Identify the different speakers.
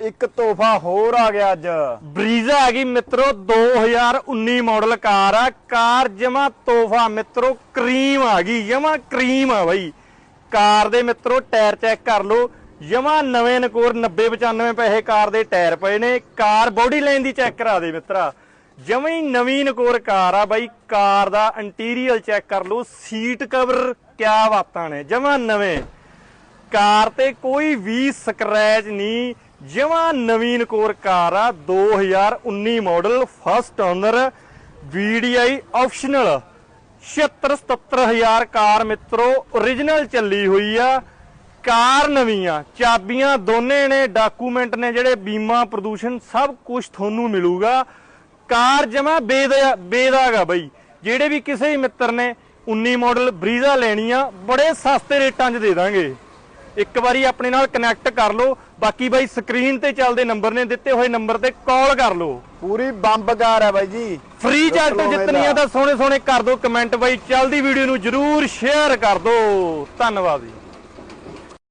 Speaker 1: ਇੱਕ ਤੋਹਫਾ ਹੋਰ ਆ ਗਿਆ ਅੱਜ।
Speaker 2: ਬਰੀਜ਼ਾ ਆ ਗਈ ਮਿੱਤਰੋ 2019 ਮਾਡਲ ਕਾਰ ਆ। ਕਾਰ ਜਮਾ ਤੋਹਫਾ ਮਿੱਤਰੋ, ਕਰੀਮ ਆ ਗਈ, ਜਮਾ ਕਰੀਮ ਆ ਬਾਈ। ਕਾਰ ਦੇ ਮਿੱਤਰੋ, ਟਾਇਰ ਚੈੱਕ ਕਰ ਲਓ। ਜਮਾ ਨਵੇਂ ਨਕੋਰ 90 95 ਪੈਸੇ ਕਾਰ ਦੇ ਟਾਇਰ ਪਏ ਨੇ। ਕਾਰ ਬੋਡੀ ਲਾਈਨ ਦੀ ਚੈੱਕ ਕਰਾ ਦੇ ਮਿੱਤਰਾ। ਜਮਾ ਨਵੀਂ ਨਕੋਰ ਕਾਰ ਆ ਬਾਈ। ਕਾਰ ਦਾ ਇੰਟੀਰੀਅਰ ਚੈੱਕ ਕਰ ਲਓ। ਸੀਟ ਕਵਰ ਕਿਆ ਬਾਤਾਂ ਨੇ। ਜਮਾ ਨਵੇਂ। ਕਾਰ ਤੇ ਕੋਈ ਵੀ ਸਕ੍ਰੈਚ ਨਹੀਂ। ਜਮਾ ਨਵੀਨ ਕੋਰ ਕਾਰ ਆ 2019 model first owner VDI optional 76 77000 car ਮਿੱਤਰੋ origignal ਚੱਲੀ ਹੋਈ ਆ। ਕਾਰ ਨਵੀਂ ਆ ਚਾਬੀਆਂ ਦੋਨੇ ਨੇ ਡਾਕੂਮੈਂਟ ਨੇ ਜਿਹੜੇ ਬੀਮਾ, ਪ੍ਰਦੂਸ਼ਣ ਸਭ ਕੁਝ ਤੁਹਾਨੂੰ ਮਿਲੂਗਾ। ਕਾਰ ਜਮਾ ਬੇਦਾ ਬੇਦਾਗਾ ਬਈ। ਜਿਹੜੇ ਵੀ ਕਿਸੇ ਮਿੱਤਰ ਨੇ 19 ਮਾਡਲ ਬਰੀਜ਼ਾ ਲੈਣੀ ਆ, ਬੜੇ ਸਸਤੇ ਰੇਟਾਂ 'ਚ ਦੇ ਦਾਂਗੇ। ਇੱਕ ਵਾਰੀ ਆਪਣੇ ਨਾਲ ਕਨੈਕਟ ਕਰ ਲਓ ਬਾਕੀ ਬਾਈ ਸਕਰੀਨ ਤੇ ਚੱਲਦੇ ਨੰਬਰ ਨੇ ਦਿੱਤੇ ਹੋਏ ਨੰਬਰ ਤੇ ਕਾਲ ਕਰ ਲਓ।
Speaker 1: ਪੂਰੀ ਬੰਬ ਕਾਰ ਹੈ ਬਾਈ ਜੀ।
Speaker 2: ਫ੍ਰੀ ਜਿੱਤਣੀਆਂ
Speaker 1: ਮੇਲਾ।
Speaker 2: ਤਾਂ ਸੋਹਣੇ ਸੋਹਣੇ ਕਰ ਦਿਓ ਕਮੈਂਟ ਬਾਈ। ਚੱਲਦੀ ਵੀਡੀਓ ਨੂੰ ਜਰੂਰ ਸ਼ੇਅਰ ਕਰ ਦਿਓ। ਧੰਨਵਾਦ ਜੀ।